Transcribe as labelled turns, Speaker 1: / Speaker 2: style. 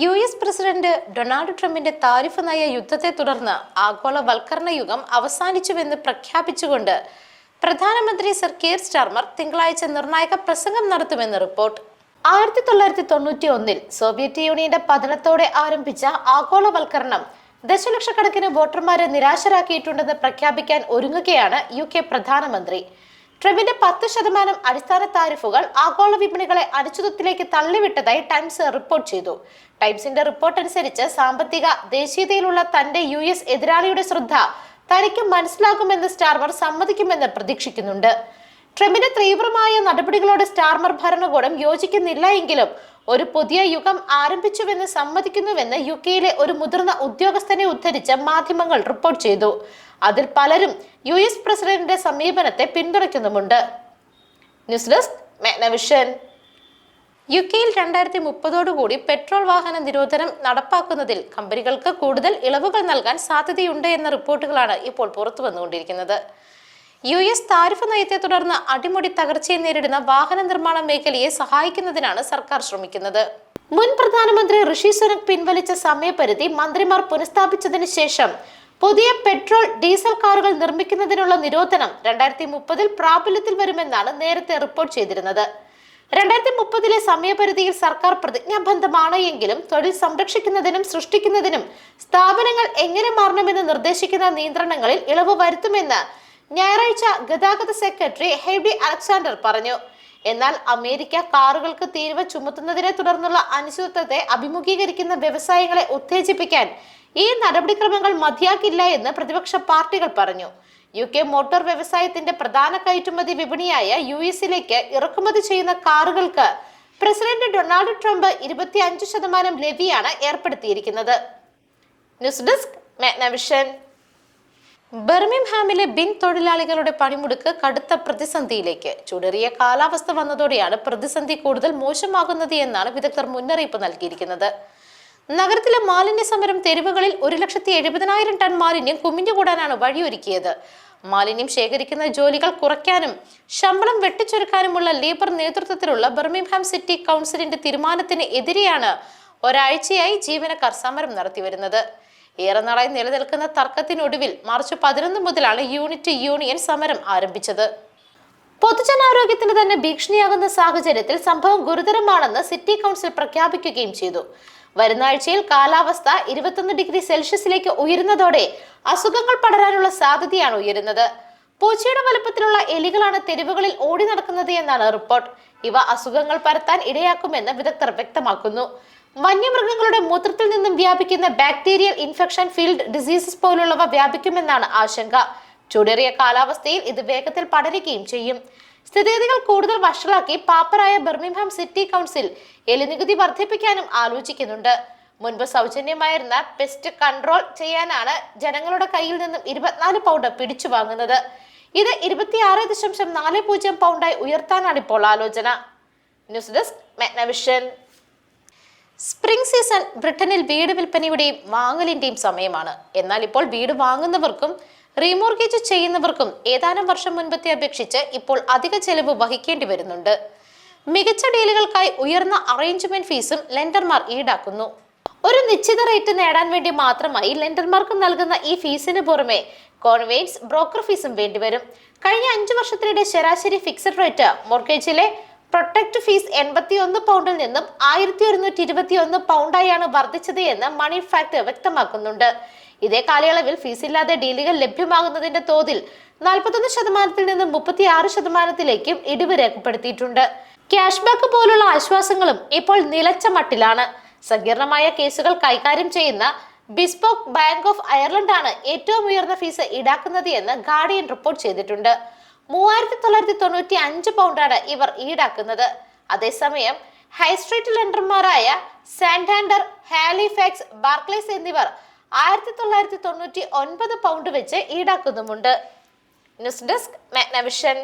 Speaker 1: U S president Donald ട്രംപിന്റെ tariff നയ യുദ്ധത്തെ തുടർന്ന് ആഗോളവൽക്കരണ യുഗം അവസാനിച്ചുവെന്ന് പ്രഖ്യാപിച്ചുകൊണ്ട് പ്രധാനമന്ത്രി സർ കീർ സ്റ്റാർമർ തിങ്കളാഴ്ച നിർണായക പ്രസംഗം നടത്തുമെന്ന് റിപ്പോർട്ട്. ആയിരത്തി തൊള്ളായിരത്തി തൊണ്ണൂറ്റി ഒന്നിൽ സോവിയറ്റ് യൂണിയന്റെ പതനത്തോടെ ആരംഭിച്ച ആഗോളവൽക്കരണം ദശലക്ഷക്കണക്കിന് വോട്ടർമാരെ നിരാശരാക്കിയിട്ടുണ്ടെന്ന് പ്രഖ്യാപിക്കാൻ ഒരുങ്ങുകയാണ് യു കെ പ്രധാനമന്ത്രി. ട്രംപിന്റെ പത്ത് ശതമാനം അടിസ്ഥാന താരിഫുകൾ ആഗോള വിപണികളെ അനിശ്ചിതത്തിലേക്ക് തള്ളിവിട്ടതായി ടൈംസ് റിപ്പോർട്ട് ചെയ്തു. ടൈംസിന്റെ റിപ്പോർട്ട് അനുസരിച്ച് സാമ്പത്തിക ദേശീയതയിലുള്ള തന്റെ യു എസ് എതിരാളിയുടെ ശ്രദ്ധ തനിക്ക് മനസ്സിലാകുമെന്ന് സ്റ്റാർമർ സമ്മതിക്കുമെന്ന് പ്രതീക്ഷിക്കുന്നുണ്ട്. ട്രംപിന്റെ തീവ്രമായ നടപടികളോട് സ്റ്റാർമർ ഭരണകൂടം യോജിക്കുന്നില്ല എങ്കിലും ഒരു പുതിയ യുഗം ആരംഭിച്ചുവെന്ന് സമ്മതിക്കുന്നുവെന്ന് യു കെയിലെ ഒരു മുതിർന്ന ഉദ്യോഗസ്ഥനെ ഉദ്ധരിച്ച് മാധ്യമങ്ങൾ റിപ്പോർട്ട് ചെയ്തു. അതിൽ പലരും യു എസ് പ്രസിഡന്റിന്റെ സമീപനത്തെ പിന്തുണയ്ക്കുന്നുമുണ്ട്. ന്യൂസ് ഡെസ്ക് മേനവിഷൻ യു കെയിൽ രണ്ടായിരത്തി മുപ്പതോടുകൂടി പെട്രോൾ വാഹന നിരോധനം നടപ്പാക്കുന്നതിൽ കമ്പനികൾക്ക് കൂടുതൽ ഇളവുകൾ നൽകാൻ സാധ്യതയുണ്ട് എന്ന റിപ്പോർട്ടുകളാണ് ഇപ്പോൾ പുറത്തു വന്നുകൊണ്ടിരിക്കുന്നത്. യു എസ് താരിഫ് നയത്തെ തുടർന്ന് അടിമുടി തകർച്ചയെ നേരിടുന്ന വാഹന നിർമ്മാണ മേഖലയെ സഹായിക്കുന്നതിനാണ് സർക്കാർ ശ്രമിക്കുന്നത്. മുൻ പ്രധാനമന്ത്രി ഋഷി സുനക് പിൻവലിച്ച സമയപരിധി മന്ത്രിമാർ പുനഃസ്ഥാപിച്ചതിന് ശേഷം പുതിയ പെട്രോൾ ഡീസൽ കാറുകൾ നിർമ്മിക്കുന്നതിനുള്ള നിരോധനം രണ്ടായിരത്തി മുപ്പതിൽ പ്രാബല്യത്തിൽ വരുമെന്നാണ് നേരത്തെ റിപ്പോർട്ട് ചെയ്തിരുന്നത്. രണ്ടായിരത്തി മുപ്പതിലെ സമയപരിധിയിൽ സർക്കാർ പ്രതിജ്ഞാബദ്ധമാണ് എങ്കിലും തൊഴിൽ സംരക്ഷിക്കുന്നതിനും സൃഷ്ടിക്കുന്നതിനും സ്ഥാപനങ്ങൾ എങ്ങനെ മാറണമെന്ന് നിർദ്ദേശിക്കുന്ന നിയന്ത്രണങ്ങളിൽ ഇളവ് വരുത്തുമെന്ന് ഞായറാഴ്ച ഗതാഗത സെക്രട്ടറി ഹെബി അലക്സാണ്ടർ പറഞ്ഞു. എന്നാൽ അമേരിക്ക കാറുകൾക്ക് തീരുവ ചുമത്തുന്നതിനെ തുടർന്നുള്ള അനിശ്ചിതത്വത്തെ അഭിമുഖീകരിക്കുന്ന വ്യവസായങ്ങളെ ഉത്തേജിപ്പിക്കാൻ ഈ നടപടിക്രമങ്ങൾ മതിയാക്കില്ല എന്ന് പ്രതിപക്ഷ പാർട്ടികൾ പറഞ്ഞു. യു കെ മോട്ടോർ വ്യവസായത്തിന്റെ പ്രധാന കയറ്റുമതി വിപണിയായ യു എസിലേക്ക് ഇറക്കുമതി ചെയ്യുന്ന കാറുകൾക്ക് പ്രസിഡന്റ് ഡൊണാൾഡ് ട്രംപ് ഇരുപത്തി അഞ്ച് ശതമാനം ലെവിയാണ് ഏർപ്പെടുത്തിയിരിക്കുന്നത്. News desk Magnavision. ബർമിംഹാമിലെ ബിൻ തൊഴിലാളികളുടെ പണിമുടക്ക് കടുത്ത പ്രതിസന്ധിയിലേക്ക്. ചുടറിയ കാലാവസ്ഥ വന്നതോടെയാണ് പ്രതിസന്ധി കൂടുതൽ മോശമാകുന്നത് എന്നാണ് വിദഗ്ധർ മുന്നറിയിപ്പ് നൽകിയിരിക്കുന്നത്. നഗരത്തിലെ മാലിന്യ സമരം തെരുവുകളിൽ ഒരു ലക്ഷത്തി എഴുപതിനായിരം ടൺ മാലിന്യം കുമിഞ്ഞുകൂടാനാണ് വഴിയൊരുക്കിയത്. മാലിന്യം ശേഖരിക്കുന്ന ജോലികൾ കുറയ്ക്കാനും ശമ്പളം വെട്ടിച്ചുരുക്കാനുമുള്ള ലേബർ നേതൃത്വത്തിലുള്ള ബർമിംഹാം സിറ്റി കൗൺസിലിന്റെ തീരുമാനത്തിന് എതിരെയാണ് ഒരാഴ്ചയായി ജീവനക്കാർ സമരം നടത്തിവരുന്നത്. ഏറെ നാളായി നിലനിൽക്കുന്ന തർക്കത്തിനൊടുവിൽ മാർച്ച് പതിനൊന്ന് മുതലാണ് യൂണിറ്റ് യൂണിയൻ സമരം ആരംഭിച്ചത്. പൊതുജനാരോഗ്യത്തിന് തന്നെ ഭീഷണിയാകുന്ന സാഹചര്യത്തിൽ സംഭവം ഗുരുതരമാണെന്ന് സിറ്റി കൗൺസിൽ പ്രഖ്യാപിക്കുകയും ചെയ്തു. വരുന്ന ആഴ്ചയിൽ കാലാവസ്ഥ ഇരുപത്തൊന്ന് ഡിഗ്രി സെൽഷ്യസിലേക്ക് ഉയരുന്നതോടെ അസുഖങ്ങൾ പടരാനുള്ള സാധ്യതയാണ് ഉയരുന്നത്. പൂച്ചയുടെ വലുപ്പത്തിലുള്ള എലികളാണ് തെരുവുകളിൽ ഓടി നടക്കുന്നത് എന്നാണ് റിപ്പോർട്ട്. ഇവ അസുഖങ്ങൾ പരത്താൻ ഇടയാക്കുമെന്ന് വിദഗ്ധർ വ്യക്തമാക്കുന്നു. വന്യമൃഗങ്ങളുടെ മൂത്രത്തിൽ നിന്നും വ്യാപിക്കുന്ന ബാക്ടീരിയൽ ഇൻഫെക്ഷൻ ഫീൽഡ് ഡിസീസസ് പോലുള്ളവ വ്യാപിക്കുമെന്നാണ് ആശങ്ക. ചൂടേറിയ കാലാവസ്ഥയിൽ ഇത് വേഗത്തിൽ പടരുകയും ചെയ്യും. സ്ഥിതിഗതികൾ കൂടുതൽ വഷളാക്കി പാപ്പറായ ബെർമിംഗ്ഹാം സിറ്റി കൗൺസിൽ എലിനികുതി വർദ്ധിപ്പിക്കാനും ആലോചിക്കുന്നുണ്ട്. മുൻപ് സൗജന്യമായിരുന്ന പെസ്റ്റ് കൺട്രോൾ ചെയ്യാനാണ് ജനങ്ങളുടെ കയ്യിൽ നിന്നും ഇരുപത്തിനാല് പൗണ്ട് പിടിച്ചു വാങ്ങുന്നത്. ഇത് ഇരുപത്തിയാറ് ദശാംശം നാല് പൂജ്യം പൗണ്ടായി ഉയർത്താനാണ് ഇപ്പോൾ ആലോചന. News desk Magnavision. Spring season ബ്രിട്ടനിൽ വീട് വിൽപ്പനയുടെയും വാങ്ങലിന്റെയും സമയമാണ്. എന്നാൽ ഇപ്പോൾ വീട് വാങ്ങുന്നവർക്കും റീമോർഗേജ് ചെയ്യുന്നവർക്കും ഏതാനും വർഷം മുൻപത്തെ അപേക്ഷിച്ച് ഇപ്പോൾ അധിക ചെലവ് വഹിക്കേണ്ടി വരുന്നുണ്ട്. മികച്ച ഡീലുകൾക്കായി ഉയർന്ന അറേഞ്ച്മെന്റ് ഫീസും ലെൻഡർമാർ ഈടാക്കുന്നു. ഒരു നിശ്ചിത റേറ്റ് നേടാൻ വേണ്ടി മാത്രമായി ലെൻഡർമാർക്ക് നൽകുന്ന ഈ ഫീസിന് പുറമെ കോൺവെയിൻസ് ബ്രോക്കർ ഫീസും വേണ്ടിവരും. കഴിഞ്ഞ അഞ്ചു വർഷത്തിനിടെ ശരാശരി ഫിക്സഡ് റേറ്റ് മോർഗേജിലെ പ്രൊട്ടക്ട് ഫീസ് എൺപത്തി ഒന്ന് പൗണ്ടിൽ നിന്നും ആയിരത്തി ഒരുന്നൂറ്റി ഇരുപത്തി ഒന്ന് പൗണ്ടായാണ് വർദ്ധിച്ചത് എന്ന് മണി ഫാക്ട് വ്യക്തമാക്കുന്നുണ്ട്. ഇതേ കാലയളവിൽ ഫീസില്ലാതെ ഡീലുകൾ ലഭ്യമാകുന്നതിന്റെ തോതിൽ നാൽപ്പത്തൊന്ന് ശതമാനത്തിൽ നിന്നും മുപ്പത്തി ആറ് ശതമാനത്തിലേക്കും ഇടിവ് രേഖപ്പെടുത്തിയിട്ടുണ്ട്. ക്യാഷ് ബാക്ക് പോലുള്ള ആശ്വാസങ്ങളും ഇപ്പോൾ നിലച്ച മട്ടിലാണ്. സങ്കീർണമായ കേസുകൾ കൈകാര്യം ചെയ്യുന്ന ബിസ്പോക്ക് ബാങ്ക് ഓഫ് അയർലൻഡ് ആണ് ഏറ്റവും ഉയർന്ന ഫീസ് ഈടാക്കുന്നത് എന്ന് ഗാർഡിയൻ റിപ്പോർട്ട് ചെയ്തിട്ടുണ്ട്. മൂവായിരത്തി തൊള്ളായിരത്തി തൊണ്ണൂറ്റി അഞ്ച് പൗണ്ടാണ് ഇവർ ഈടാക്കുന്നത്. അതേസമയം ഹൈസ്ട്രീറ്റ് ലെൻഡർമാരായ സാൻഡാൻഡർ ഹാലിഫാക്സ് ബാർക്ലേസ് എന്നിവർ ആയിരത്തി തൊള്ളായിരത്തി തൊണ്ണൂറ്റി ഒൻപത് പൗണ്ട് വെച്ച് ഈടാക്കുന്നുമുണ്ട്. News desk Magnavision.